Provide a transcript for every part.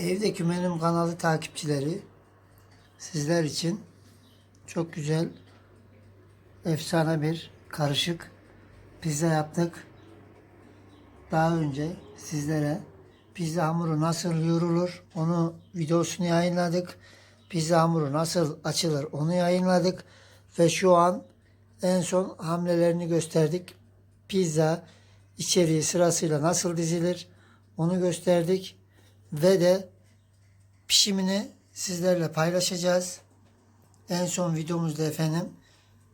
Evdeki Benim kanalı takipçileri sizler için çok güzel efsane bir karışık pizza yaptık. Daha önce sizlere pizza hamuru nasıl yoğrulur onu videosunu yayınladık. Pizza hamuru nasıl açılır onu yayınladık. Ve şu an en son hamlelerini gösterdik. Pizza içeriği sırasıyla nasıl dizilir onu gösterdik. Ve de pişimini sizlerle paylaşacağız. En son videomuzda efendim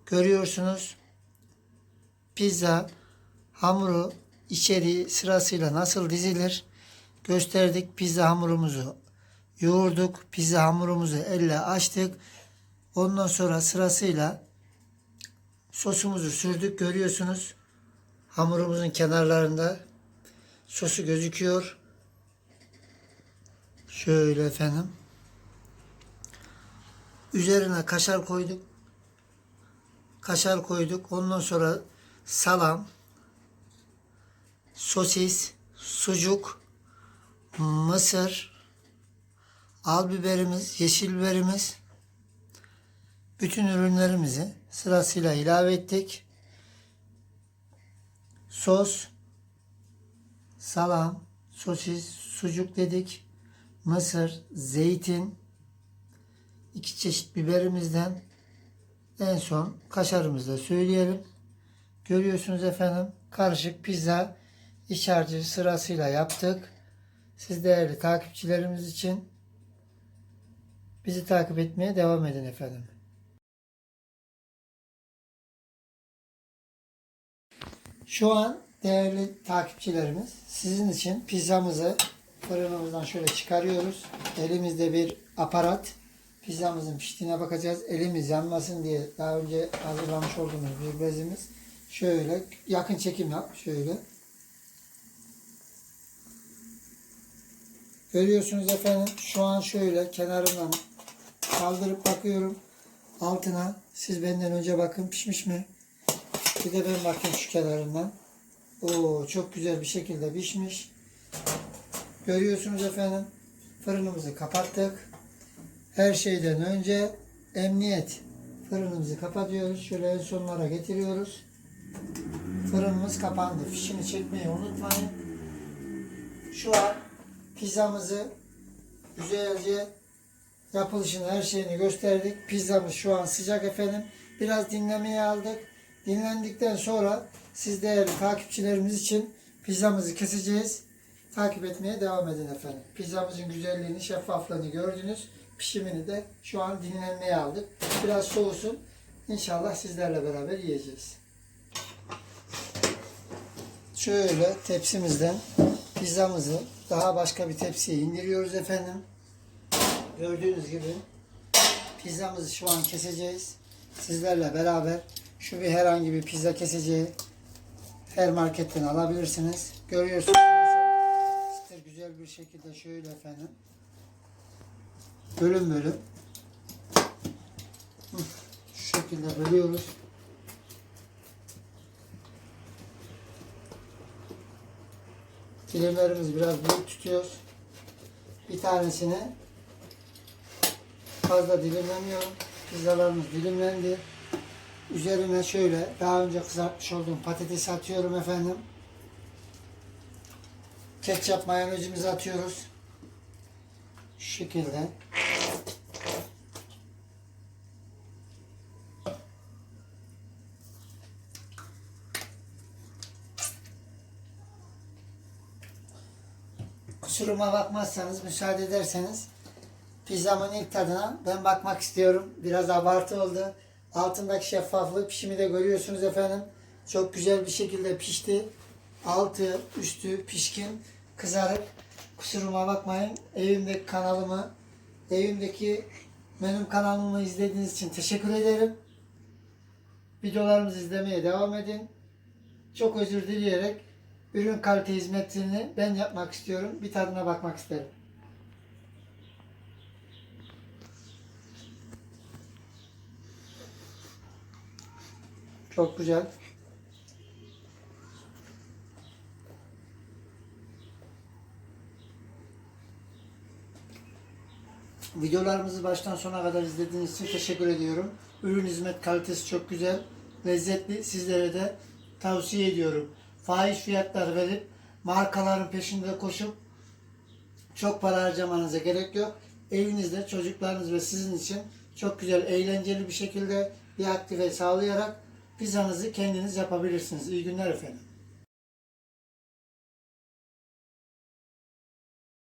görüyorsunuz. Pizza hamuru içeriği sırasıyla nasıl dizilir gösterdik. Pizza hamurumuzu yoğurduk. Pizza hamurumuzu elle açtık. Ondan sonra sırasıyla sosumuzu sürdük. Görüyorsunuz. Hamurumuzun kenarlarında sosu gözüküyor. Şöyle efendim. Üzerine kaşar koyduk. Kaşar koyduk. Ondan sonra salam, sosis, sucuk, mısır, al biberimiz, yeşil biberimiz, bütün ürünlerimizi sırasıyla ilave ettik. Sos, salam, sosis, sucuk dedik. Mısır, zeytin, iki çeşit biberimizden en son kaşarımızı da söyleyelim. Görüyorsunuz efendim karışık pizza iç harcı sırasıyla yaptık. Siz değerli takipçilerimiz için bizi takip etmeye devam edin efendim. Şu an değerli takipçilerimiz sizin için pizzamızı fırınımızdan şöyle çıkarıyoruz. Elimizde bir aparat. Pizzamızın piştiğine bakacağız. Elimiz yanmasın diye daha önce hazırlamış olduğumuz bir bezimiz. Şöyle yakın çekim yap. Şöyle. Görüyorsunuz efendim. Şu an şöyle kenarından kaldırıp bakıyorum. Altına siz benden önce bakın pişmiş mi? Bir de ben bakayım şu kenarından. Oo çok güzel bir şekilde pişmiş. Görüyorsunuz efendim. Fırınımızı kapattık. Her şeyden önce emniyet. Fırınımızı kapatıyoruz. Şöyle en sonlara getiriyoruz. Fırınımız kapandı. Fişini çekmeyi unutmayın. Şu an pizzamızı güzelce yapılışını her şeyini gösterdik. Pizzamız şu an sıcak efendim. Biraz dinlemeye aldık. Dinlendikten sonra siz değerli takipçilerimiz için pizzamızı keseceğiz. Takip etmeye devam edin efendim. Pizzamızın güzelliğini, şeffaflığını gördünüz. Pişimini de şu an dinlenmeye aldık. Biraz soğusun. İnşallah sizlerle beraber yiyeceğiz. Şöyle tepsimizden pizzamızı daha başka bir tepsiye indiriyoruz efendim. Gördüğünüz gibi pizzamızı şu an keseceğiz. Sizlerle beraber şu bir herhangi bir pizza keseceği her marketten alabilirsiniz. Görüyorsunuz bir şekilde şöyle efendim. Bölüm bölüm. Şu şekilde bölüyoruz. Dilimlerimiz biraz büyük tutuyoruz. Bir tanesini fazla dilimlemiyorum. Pizzalarımız dilimlendi. Üzerine şöyle daha önce kızartmış olduğum patatesi atıyorum efendim. Ketçap mayonezimizi atıyoruz. Şu şekilde. Kusuruma bakmazsanız, müsaade ederseniz pizzamın ilk tadına ben bakmak istiyorum. Biraz abartı oldu. Altındaki şeffaflığı pişimi de görüyorsunuz efendim. Çok güzel bir şekilde pişti. Altı, üstü pişkin, kızarık. Kusuruma bakmayın. Evimdeki kanalımı, evimdeki benim kanalımı izlediğiniz için teşekkür ederim. Videolarımızı izlemeye devam edin. Çok özür dileyerek ürün kalite hizmetini ben yapmak istiyorum. Bir tadına bakmak isterim. Çok güzel. Videolarımızı baştan sona kadar izlediğiniz için teşekkür ediyorum. Ürün hizmet kalitesi çok güzel, lezzetli. Sizlere de tavsiye ediyorum. Fahiş fiyatlar verip markaların peşinde koşup çok para harcamanıza gerek yok. Evinizde çocuklarınız ve sizin için çok güzel, eğlenceli bir şekilde bir aktive sağlayarak pizzanızı kendiniz yapabilirsiniz. İyi günler efendim.